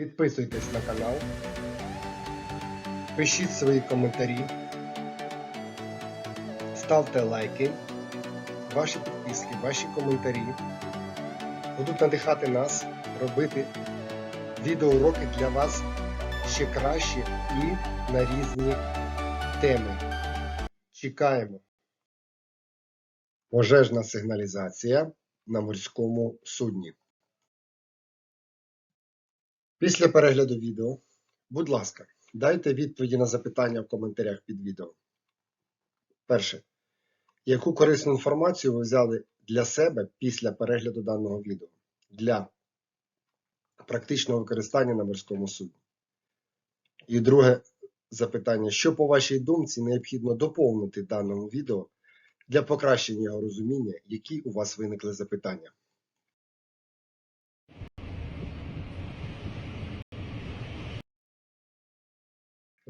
Підписуйтесь на канал, пишіть свої коментарі, ставте лайки. Ваші підписки, ваші коментарі будуть надихати нас робити відеоуроки для вас ще краще і на різні теми. Чекаємо. Пожежна сигналізація на морському судні. Після перегляду відео, будь ласка, дайте відповіді на запитання в коментарях під відео. Перше. Яку корисну інформацію ви взяли для себе після перегляду даного відео для практичного використання на морському судні? І друге запитання: що, по вашій думці, необхідно доповнити даному відео для покращення його розуміння, які у вас виникли запитання?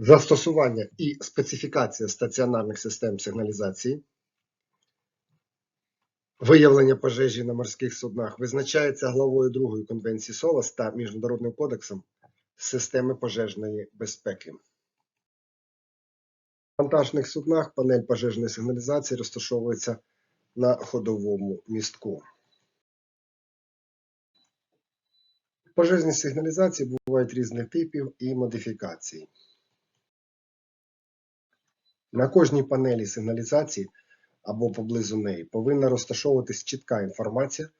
Застосування і специфікація стаціонарних систем сигналізації, виявлення пожежі на морських суднах визначається главою 2 Конвенції СОЛАС та Міжнародним кодексом системи пожежної безпеки. На вантажних суднах панель пожежної сигналізації розташовується на ходовому містку. Пожежні сигналізації бувають різних типів і модифікацій. На кожній панелі сигналізації або поблизу неї повинна розташовуватись чітка інформація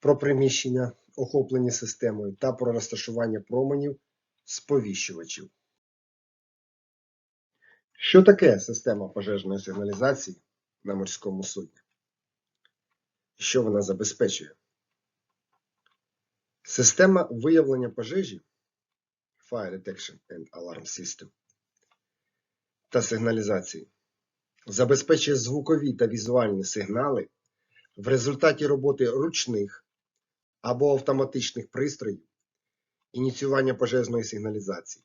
про приміщення, охоплені системою та про розташування променів сповіщувачів. Що таке система пожежної сигналізації на морському судні? Що вона забезпечує? Система виявлення пожежі Fire Detection and Alarm System та сигналізації забезпечує звукові та візуальні сигнали в результаті роботи ручних або автоматичних пристроїв ініціювання пожежної сигналізації,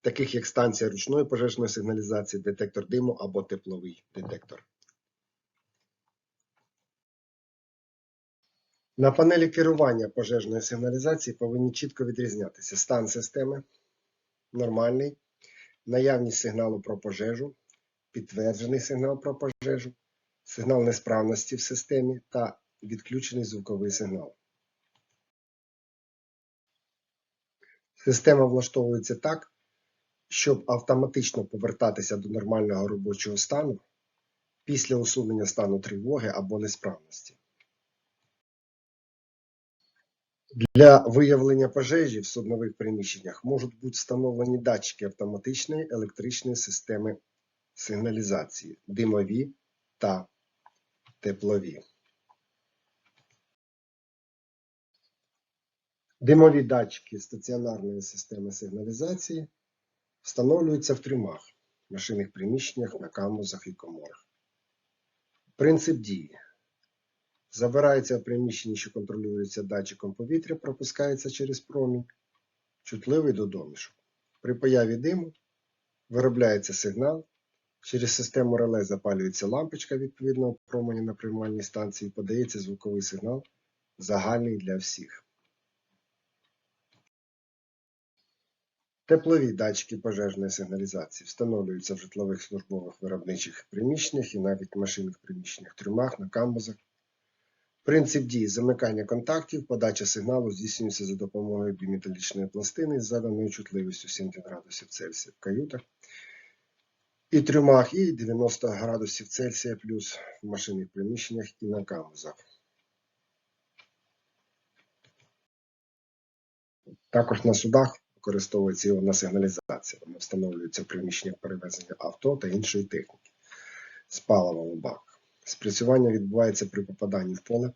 таких як станція ручної пожежної сигналізації, детектор диму або тепловий детектор. На панелі керування пожежної сигналізації повинні чітко відрізнятися стан системи, нормальний, наявність сигналу про пожежу, підтверджений сигнал про пожежу, сигнал несправності в системі та відключений звуковий сигнал. Система влаштовується так, щоб автоматично повертатися до нормального робочого стану після усунення стану тривоги або несправності. Для виявлення пожежі в суднових приміщеннях можуть бути встановлені датчики автоматичної електричної системи сигналізації, димові та теплові. Димові датчики стаціонарної системи сигналізації встановлюються в трюмах, машинних приміщеннях, на камбузах і коморах. Принцип дії. Забирається в приміщенні, що контролюється датчиком повітря, пропускається через промінь, чутливий до домішок. При появі диму виробляється сигнал, через систему реле запалюється лампочка відповідного променя на приймальній станції, подається звуковий сигнал, загальний для всіх. Теплові датчики пожежної сигналізації встановлюються в житлових службових виробничих приміщеннях і навіть машинних приміщеннях, трюмах, на камбузах. Принцип дії замикання контактів, подача сигналу здійснюється за допомогою біметалічної пластини з заданою чутливістю 70 градусів Цельсія в каютах і трюмах, і 90 градусів Цельсія плюс в машинних приміщеннях і на камбузах. Також на судах використовується його на сигналізація. Вона встановлюється в приміщеннях перевезення авто та іншої техніки з паливом у бак. Спрацювання відбувається при попаданні в поле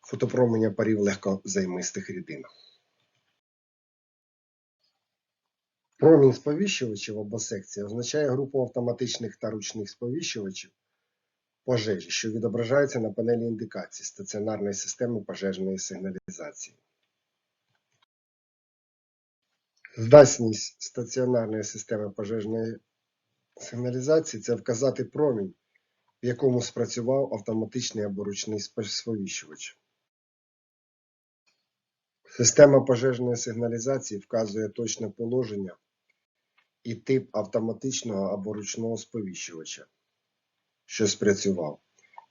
фотопроменя парів легкозаймистих рідин. Промінь сповіщувачів або секція означає групу автоматичних та ручних сповіщувачів пожежі, що відображаються на панелі індикацій стаціонарної системи пожежної сигналізації. Здатність стаціонарної системи пожежної сигналізації це вказати промінь, в якому спрацював автоматичний або ручний сповіщувач. Система пожежної сигналізації вказує точне положення і тип автоматичного або ручного сповіщувача, що спрацював,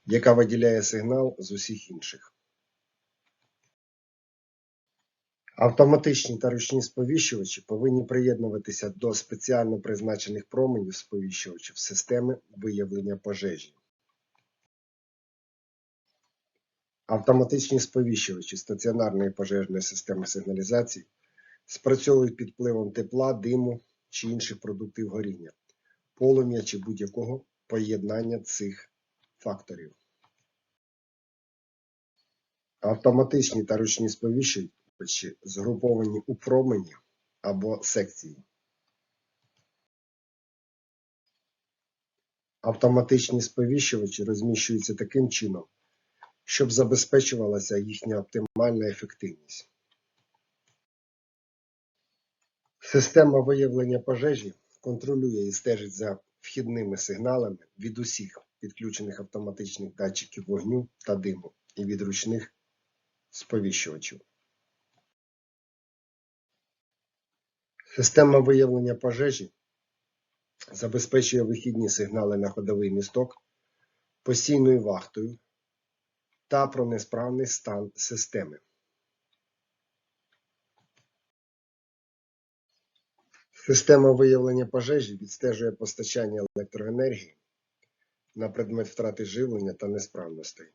яка виділяє сигнал з усіх інших. Автоматичні та ручні сповіщувачі повинні приєднуватися до спеціально призначених променів сповіщувачів системи виявлення пожежі. Автоматичні сповіщувачі стаціонарної пожежної системи сигналізації спрацьовують під впливом тепла, диму чи інших продуктів горіння, полум'я чи будь-якого поєднання цих факторів. Автоматичні та ручні сповіщувачі згруповані у промені або секції. Автоматичні сповіщувачі розміщуються таким чином, щоб забезпечувалася їхня оптимальна ефективність. Система виявлення пожежі контролює і стежить за вхідними сигналами від усіх підключених автоматичних датчиків вогню та диму і від ручних сповіщувачів. Система виявлення пожежі забезпечує вихідні сигнали на ходовий місток постійною вахтою та про несправний стан системи. Система виявлення пожежі відстежує постачання електроенергії на предмет втрати живлення та несправностей.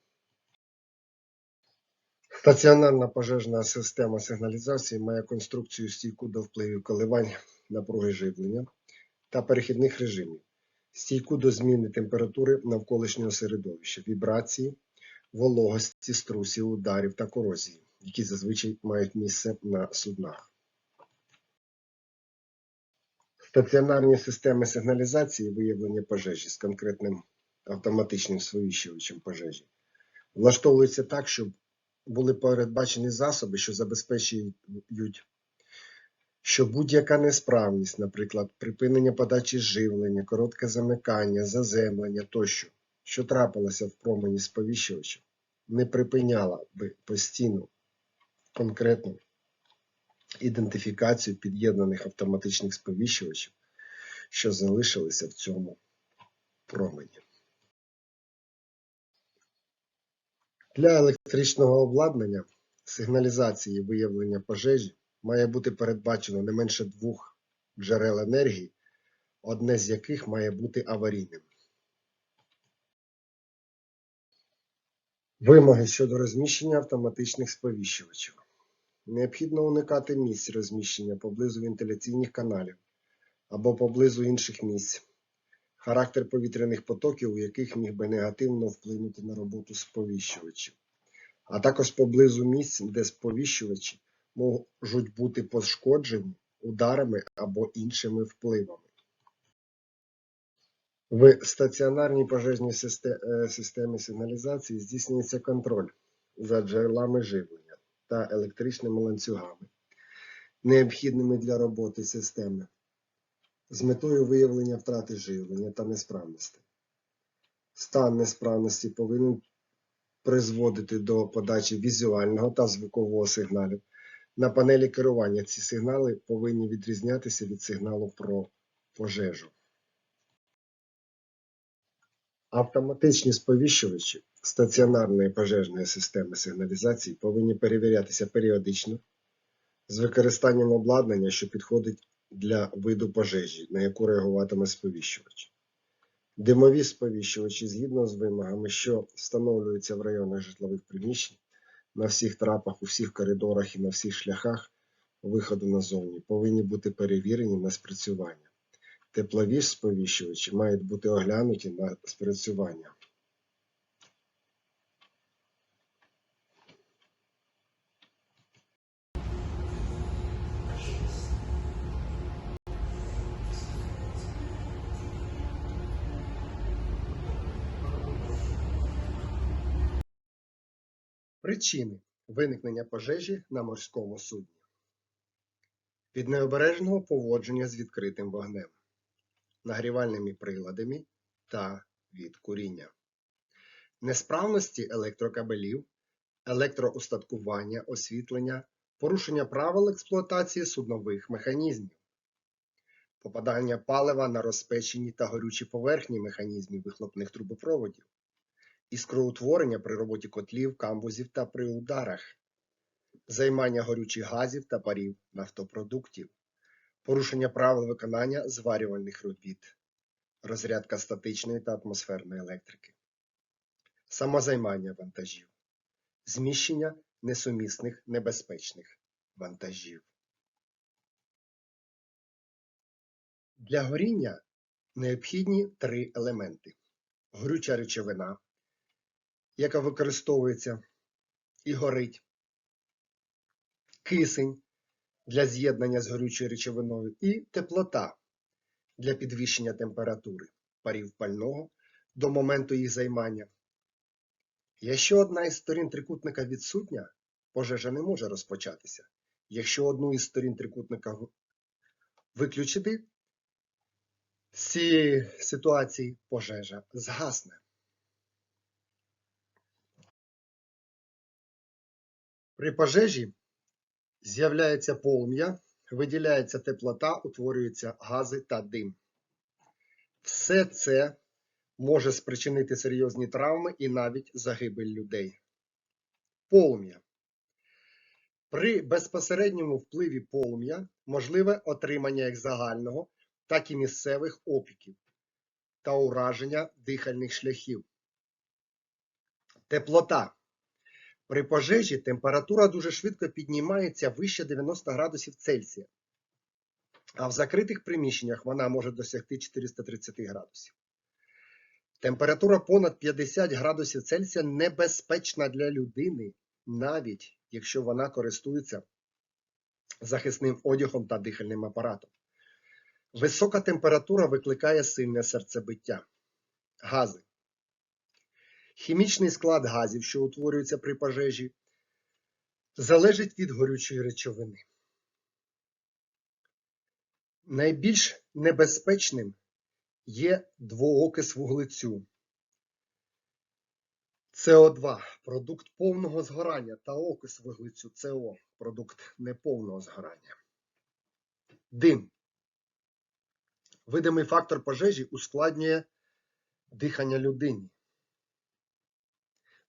Стаціонарна пожежна система сигналізації має конструкцію стійку до впливів коливань напруги живлення та перехідних режимів, стійку до зміни температури навколишнього середовища, вібрації, вологості, струсів, ударів та корозії, які зазвичай мають місце на суднах. Стаціонарні системи сигналізації виявлення пожежі з конкретним автоматичним сповіщувачем пожежі влаштовуються так, щоб були передбачені засоби, що забезпечують, що будь-яка несправність, наприклад, припинення подачі живлення, коротке замикання, заземлення тощо, що трапилося в промені сповіщувача, не припиняла би постійну конкретну ідентифікацію під'єднаних автоматичних сповіщувачів, що залишилися в цьому промені. Для електричного обладнання сигналізації виявлення пожежі має бути передбачено не менше двох джерел енергії, одне з яких має бути аварійним. Вимоги щодо розміщення автоматичних сповіщувачів. Необхідно уникати місць розміщення поблизу вентиляційних каналів або поблизу інших місць, характер повітряних потоків, у яких міг би негативно вплинути на роботу сповіщувачів, а також поблизу місць, де сповіщувачі можуть бути пошкоджені ударами або іншими впливами. В стаціонарній пожежній е, системі сигналізації здійснюється контроль за джерелами живлення та електричними ланцюгами, необхідними для роботи системи, з метою виявлення втрати живлення та несправності. Стан несправності повинен призводити до подачі візуального та звукового сигналів. На панелі керування ці сигнали повинні відрізнятися від сигналу про пожежу. Автоматичні сповіщувачі стаціонарної пожежної системи сигналізації повинні перевірятися періодично з використанням обладнання, що підходить для виду пожежі, на яку реагуватиме сповіщувач. Димові сповіщувачі згідно з вимогами, що встановлюються в районах житлових приміщень, на всіх трапах, у всіх коридорах і на всіх шляхах виходу назовні, повинні бути перевірені на спрацювання. Теплові сповіщувачі мають бути оглянуті на спрацювання. Причини виникнення пожежі на морському судні. Від необережного поводження з відкритим вогнем, нагрівальними приладами та від куріння. Несправності електрокабелів, електроустаткування, освітлення порушення правил експлуатації суднових механізмів, попадання палива на розпечені та горючі поверхні механізмів вихлопних трубопроводів, іскроутворення при роботі котлів, камбузів та при ударах, займання горючих газів та парів нафтопродуктів, порушення правил виконання зварювальних робіт, розрядка статичної та атмосферної електрики, самозаймання вантажів, зміщення несумісних небезпечних вантажів. Для горіння необхідні три елементи: горюча речовина, яка використовується і горить, кисень для з'єднання з горючою речовиною і теплота для підвищення температури парів пального до моменту їх займання. Якщо одна із сторін трикутника відсутня, пожежа не може розпочатися. Якщо одну із сторін трикутника виключити, з цієї ситуації пожежа згасне. При пожежі з'являється полум'я, виділяється теплота, утворюються гази та дим. Все це може спричинити серйозні травми і навіть загибель людей. Полум'я. При безпосередньому впливі полум'я можливе отримання як загального, так і місцевих опіків та ураження дихальних шляхів. Теплота. При пожежі температура дуже швидко піднімається вище 90 градусів Цельсія, а в закритих приміщеннях вона може досягти 430 градусів. Температура понад 50 градусів Цельсія небезпечна для людини, навіть якщо вона користується захисним одягом та дихальним апаратом. Висока температура викликає сильне серцебиття. Гази. Хімічний склад газів, що утворюються при пожежі, залежить від горючої речовини. Найбільш небезпечним є двоокис вуглецю. СО2 продукт повного згорання та окис вуглецю СО продукт неповного згорання. Дим. Видимий фактор пожежі ускладнює дихання людині.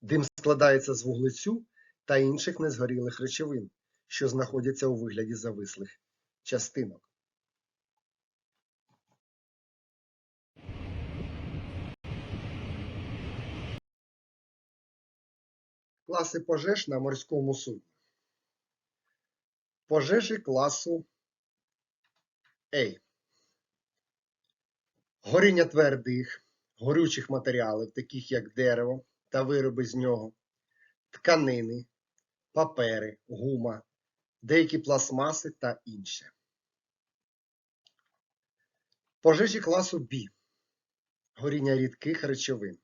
Дим складається з вуглецю та інших незгорілих речовин, що знаходяться у вигляді завислих частинок. Класи пожеж на морському судні. Пожежі класу А. Горіння твердих, горючих матеріалів, таких як дерево та вироби з нього, тканини, папери, гума, деякі пластмаси та інше. Пожежі класу Б. Горіння рідких речовин.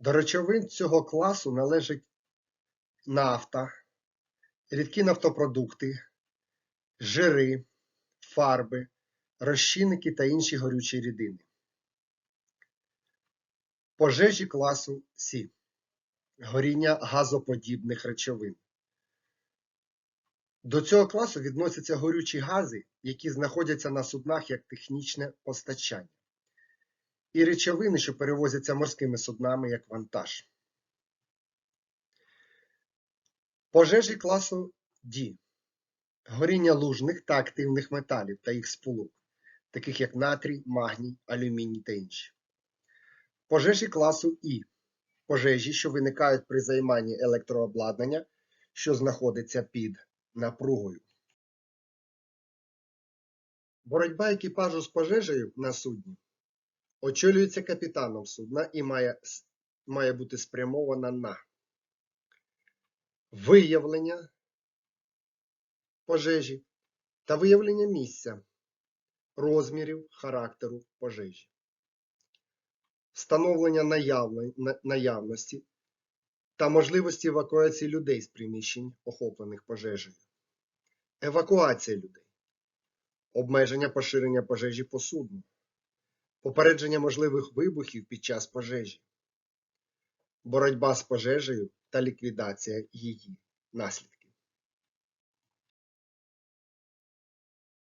До речовин цього класу належать нафта, рідкі нафтопродукти, жири, фарби, розчинники та інші горючі рідини. Пожежі класу С. Горіння газоподібних речовин. До цього класу відносяться горючі гази, які знаходяться на суднах як технічне постачання, і речовини, що перевозяться морськими суднами як вантаж. Пожежі класу D. Горіння лужних та активних металів та їх сполук, таких як натрій, магній, алюміній та інші. Пожежі класу І. Пожежі, що виникають при займанні електрообладнання, що знаходиться під напругою. Боротьба екіпажу з пожежею на судні очолюється капітаном судна і має, має бути спрямована на виявлення пожежі та виявлення місця, розмірів, характеру пожежі, встановлення наявності та можливості евакуації людей з приміщень, охоплених пожежею, евакуація людей, обмеження поширення пожежі по судну, попередження можливих вибухів під час пожежі, боротьба з пожежею та ліквідація її наслідків.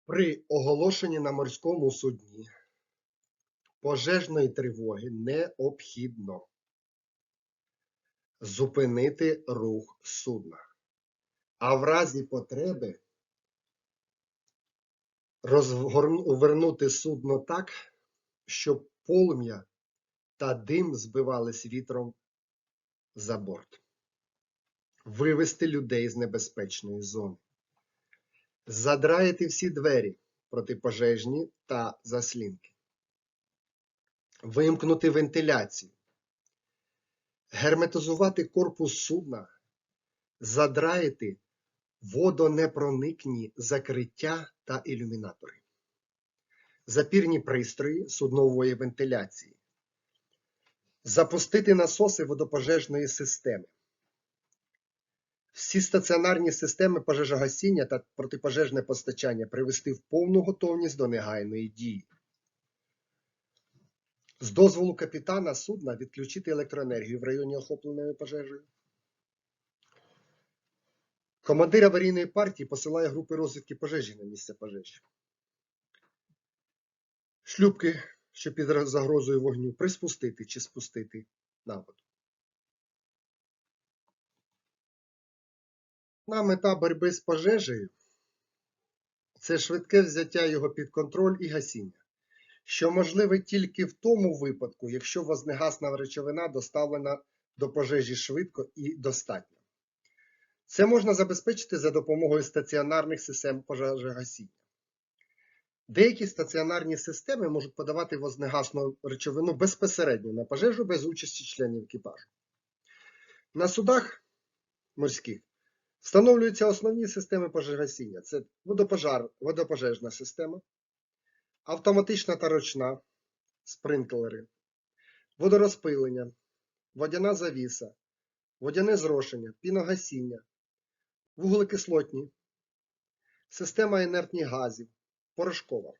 При оголошенні на морському судні пожежної тривоги необхідно зупинити рух судна, а в разі потреби розвернути судно так, щоб полум'я та дим збивались вітром за борт, вивести людей з небезпечної зони, задраїти всі двері протипожежні та заслінки, вимкнути вентиляцію, герметизувати корпус судна, задраїти водонепроникні закриття та ілюмінатори, запірні пристрої суднової вентиляції, запустити насоси водопожежної системи, всі стаціонарні системи пожежогасіння та протипожежне постачання привести в повну готовність до негайної дії. З дозволу капітана судна відключити електроенергію в районі охопленої пожежею. Командир аварійної партії посилає групи розвідки пожежі на місце пожежі. Шлюпки, що під загрозою вогню, приспустити чи спустити на воду. Основна мета боротьби з пожежею це швидке взяття його під контроль і гасіння, що можливе тільки в тому випадку, якщо вогнегасна речовина доставлена до пожежі швидко і достатньо. Це можна забезпечити за допомогою стаціонарних систем пожежогасіння. Деякі стаціонарні системи можуть подавати вогнегасну речовину безпосередньо на пожежу без участі членів екіпажу. На судах морських встановлюються основні системи пожежогасіння. Це водопожар, водопожежна система, автоматична та ручна, спринклери, водорозпилення, водяна завіса, водяне зрошення, піногасіння, вуглекислотні, система інертних газів, порошкова.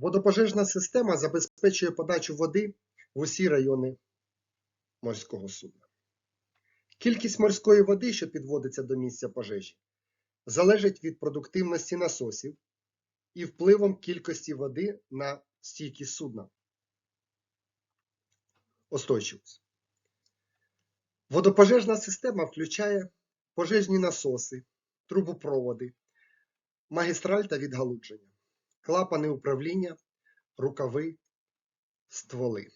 Водопожежна система забезпечує подачу води в усі райони морського судна. Кількість морської води, що підводиться до місця пожежі, залежить від продуктивності насосів і впливом кількості води на стійкість судна. Остойчивість. Водопожежна система включає пожежні насоси, трубопроводи, магістраль та відгалудження, клапани управління, рукави, стволи.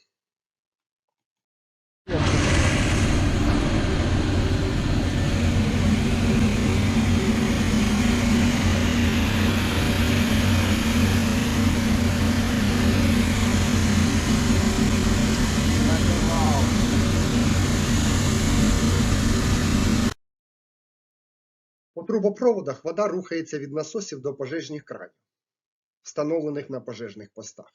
По трубопроводах вода рухається від насосів до пожежних кранів, встановлених на пожежних постах.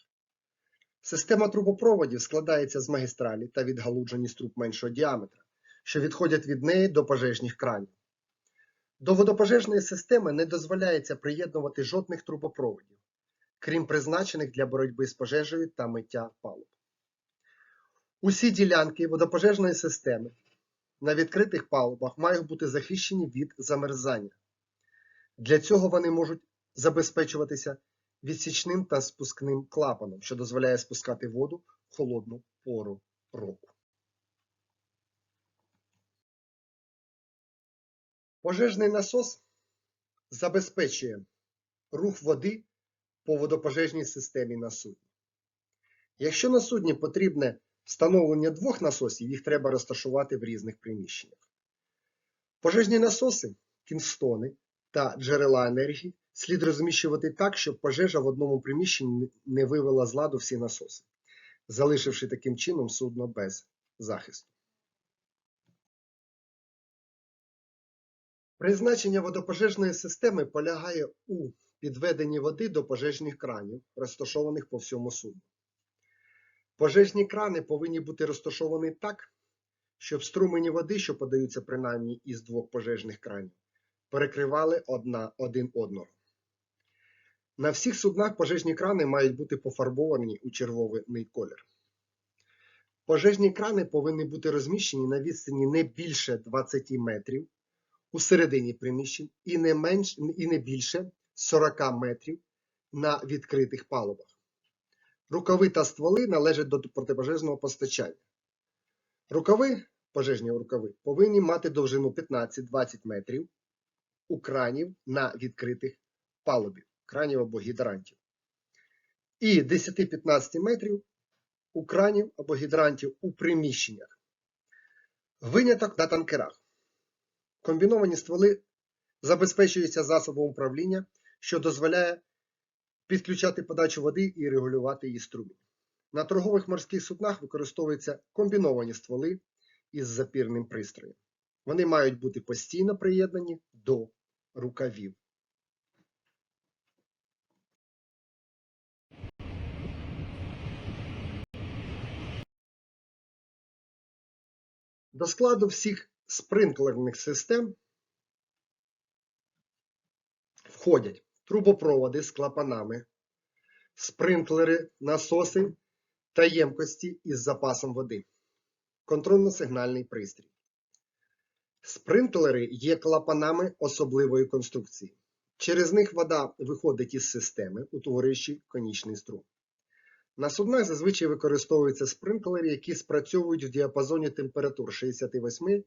Система трубопроводів складається з магістралі та відгалуджені труб меншого діаметра, що відходять від неї до пожежних кранів. До водопожежної системи не дозволяється приєднувати жодних трубопроводів, крім призначених для боротьби з пожежею та миття палуб. Усі ділянки водопожежної системи на відкритих палубах мають бути захищені від замерзання. Для цього вони можуть забезпечуватися відсічним та спускним клапаном, що дозволяє спускати воду в холодну пору року. Пожежний насос забезпечує рух води по водопожежній системі на судні. Якщо на судні потрібне встановлення двох насосів, їх треба розташувати в різних приміщеннях. Пожежні насоси, кінстони та джерела енергії слід розміщувати так, щоб пожежа в одному приміщенні не вивела з ладу всі насоси, залишивши таким чином судно без захисту. Призначення водопожежної системи полягає у підведенні води до пожежних кранів, розташованих по всьому судну. Пожежні крани повинні бути розташовані так, щоб струмені води, що подаються принаймні із двох пожежних кранів, перекривали одна один одного. На всіх суднах пожежні крани мають бути пофарбовані у червоний колір. Пожежні крани повинні бути розміщені на відстані не більше 20 метрів у середині приміщень і не, менш, і не більше 40 метрів на відкритих палубах. Рукави та стволи належать до протипожежного постачання. Рукави, пожежні рукави, повинні мати довжину 15-20 метрів у кранів на відкритих палубі, кранів або гідрантів. І 10-15 метрів у кранів або гідрантів у приміщеннях. Виняток на танкерах. Комбіновані стволи забезпечуються засобом управління, що дозволяє підключати подачу води і регулювати її струмінь. На торгових морських суднах використовуються комбіновані стволи із запірним пристроєм. Вони мають бути постійно приєднані до рукавів. До складу всіх спринклерних систем входять трубопроводи з клапанами, спринклери, насоси та ємкості із запасом води, контрольно-сигнальний пристрій. Спринклери є клапанами особливої конструкції. Через них вода виходить із системи, утворюючи конічний струм. На суднах зазвичай використовуються спринклери, які спрацьовують в діапазоні температур 68-70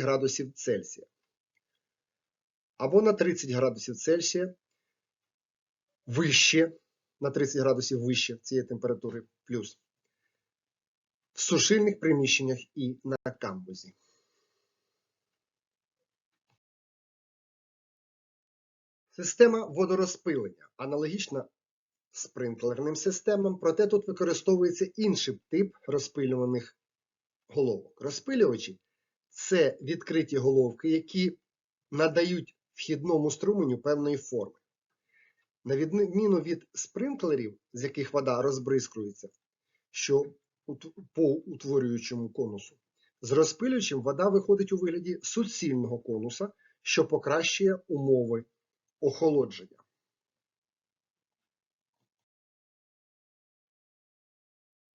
градусів Цельсія або на 30 градусів Цельсія вище, на 30 градусів вище цієї температури плюс в сушильних приміщеннях і на камбузі. Система водорозпилення аналогічна спринклерним системам, проте тут використовується інший тип розпилюваних головок. Розпилювачі це відкриті головки, які надають вхідному струменю певної форми. На відміну від спринклерів, з яких вода розбризкується, що по утворюючому конусу, з розпилювачем вода виходить у вигляді суцільного конуса, що покращує умови охолодження.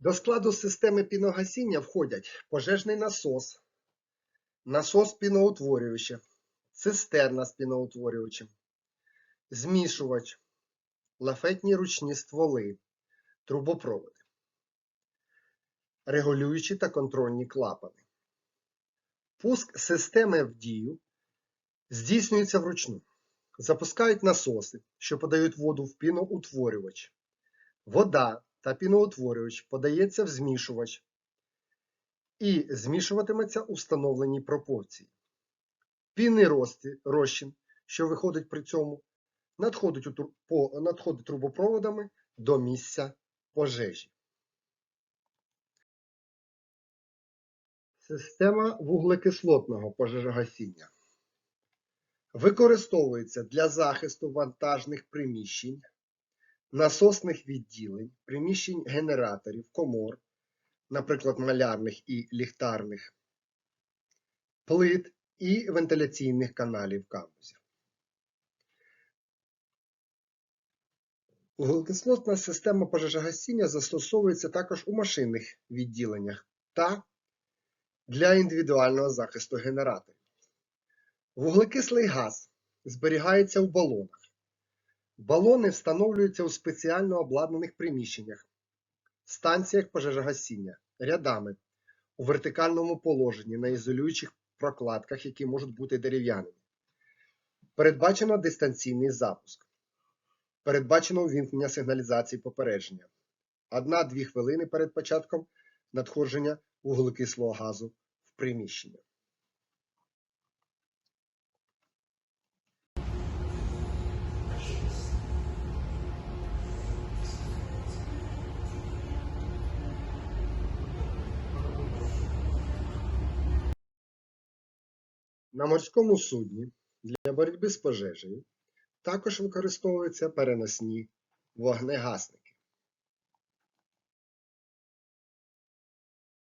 До складу системи піногасіння входять пожежний насос, насос піноутворювача, цистерна з піноутворювачем, змішувач, лафетні ручні стволи, трубопроводи, регулюючі та контрольні клапани. Пуск системи в дію здійснюється вручну. Запускають насоси, що подають воду в піноутворювач. Вода та піноутворювач подається в змішувач і змішуватиметься у встановленій пропорції. Пінний розчин, що виходить при цьому, надходить, у, по, надходить трубопроводами до місця пожежі. Система вуглекислотного пожежогасіння використовується для захисту вантажних приміщень, насосних відділень, приміщень генераторів, комор, наприклад, малярних і ліхтарних, плит і вентиляційних каналів камбузів. Вуглекислотна система пожежогасіння застосовується також у машинних відділеннях та для індивідуального захисту генераторів. Вуглекислий газ зберігається в балонах. Балони встановлюються у спеціально обладнаних приміщеннях, станціях пожежогасіння, рядами, у вертикальному положенні на ізолюючих прокладках, які можуть бути дерев'яними. Передбачено дистанційний запуск. Передбачено увімкнення сигналізації попередження. 1-2 хвилини перед початком надходження вуглекислого газу в приміщення. На морському судні для боротьби з пожежею також використовуються переносні вогнегасники.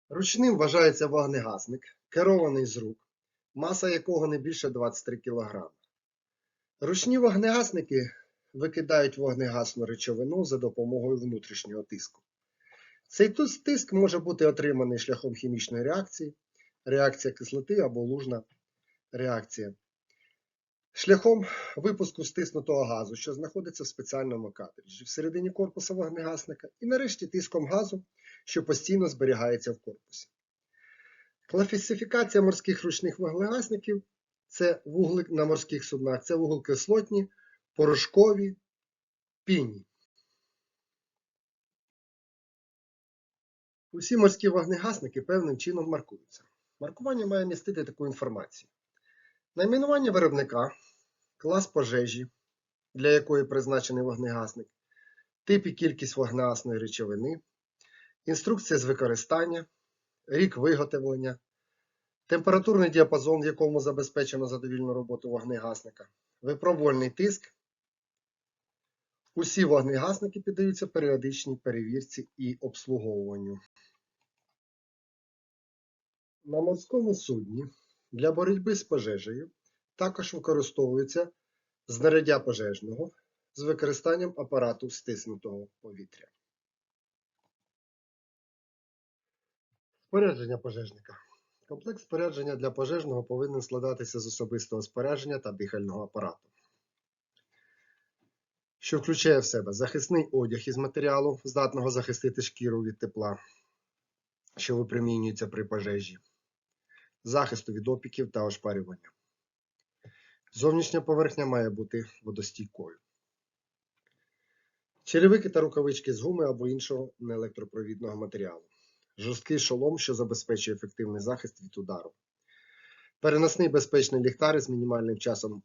Ручним вважається вогнегасник, керований з рук, маса якого не більше 23 кг. Ручні вогнегасники викидають вогнегасну речовину за допомогою внутрішнього тиску. Цей тиск може бути отриманий шляхом хімічної реакції, реакція кислоти або лужна реакція, шляхом випуску стиснутого газу, що знаходиться в спеціальному картриджі всередині корпуса вогнегасника, і нарешті тиском газу, що постійно зберігається в корпусі. Класифікація морських ручних вуглегасників це вуглик на морських суднах, це вуглекислотні, порошкові, пінні. Усі морські вогнегасники певним чином маркуються. Маркування має містити таку інформацію. Найменування виробника, клас пожежі, для якої призначений вогнегасник, тип і кількість вогнегасної речовини, інструкція з використання, рік виготовлення, температурний діапазон, в якому забезпечено задовільну роботу вогнегасника, випробувальний тиск. Усі вогнегасники піддаються періодичній перевірці і обслуговуванню. На морському судні для боротьби з пожежею також використовується знаряддя пожежного з використанням апарату стиснутого повітря. Спорядження пожежника. Комплект спорядження для пожежного повинен складатися з особистого спорядження та дихального апарату, що включає в себе захисний одяг із матеріалу, здатного захистити шкіру від тепла, що випромінюється при пожежі, захисту від опіків та ошпарювання. Зовнішня поверхня має бути водостійкою. Черевики та рукавички з гуми або іншого неелектропровідного матеріалу. Жорсткий шолом, що забезпечує ефективний захист від удару. Переносний безпечний ліхтар з мінімальним часом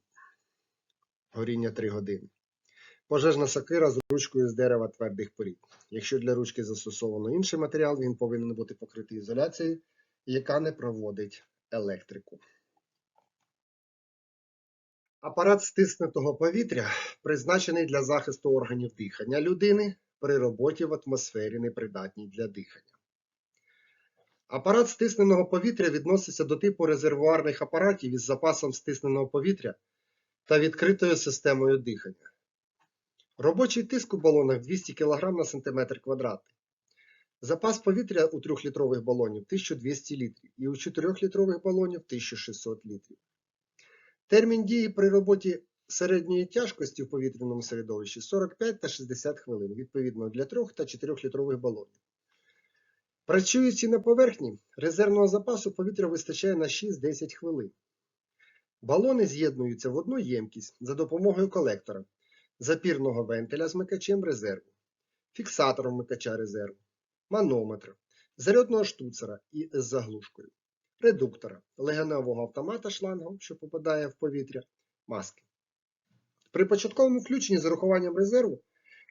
горіння 3 години. Пожежна сокира з ручкою з дерева твердих порід. Якщо для ручки застосовано інший матеріал, він повинен бути покритий ізоляцією, яка не проводить електрику. Апарат стиснутого повітря призначений для захисту органів дихання людини при роботі в атмосфері непридатній для дихання. Апарат стисненого повітря відноситься до типу резервуарних апаратів із запасом стисненого повітря та відкритою системою дихання. Робочий тиск у балонах 200 кг на см квадратний. Запас повітря у 3-літрових балонів 1200 літрів і у 4-літрових балонів 1600 літрів. Термін дії при роботі середньої тяжкості в повітряному середовищі 45 та 60 хвилин, відповідно для 3 та 4-літрових балонів. Працюючи на поверхні, резервного запасу повітря вистачає на 6-10 хвилин. Балони з'єднуються в одну ємкість за допомогою колектора, запірного вентиля з микачем резерву, фіксатором микача резерву, манометра, зарядного штуцера і з заглушкою, редуктора, легеневого автомата шлангом, що попадає в повітря, маски. При початковому включенні з урахуванням резерву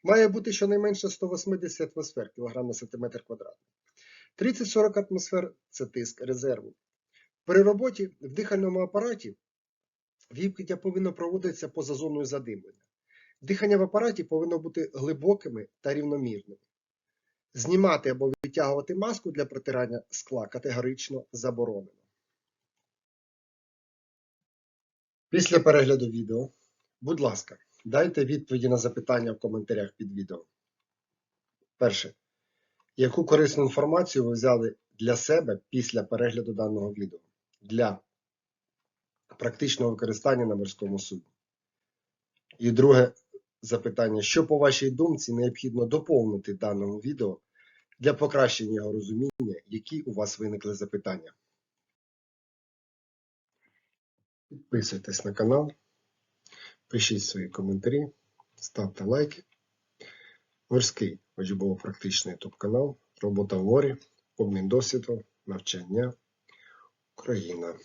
має бути щонайменше 180 атмосфер кг на см квадратний. 30-40 атмосфер це тиск резерву. При роботі в дихальному апараті вімкнення повинно проводитися поза зоною задимлення. Дихання в апараті повинно бути глибокими та рівномірними. Знімати або відтягувати маску для протирання скла категорично заборонено. Після перегляду відео, будь ласка, дайте відповіді на запитання в коментарях під відео. Перше. Яку корисну інформацію ви взяли для себе після перегляду даного відео для практичного використання на морському суді? І друге запитання: що, по вашій думці, необхідно доповнити даному відео для покращення його розуміння, які у вас виникли запитання? Підписуйтесь на канал, пишіть свої коментарі, ставте лайки. Морський учбово-практичний YouTube канал, робота в морі, обмін досвідом, навчання, Україна.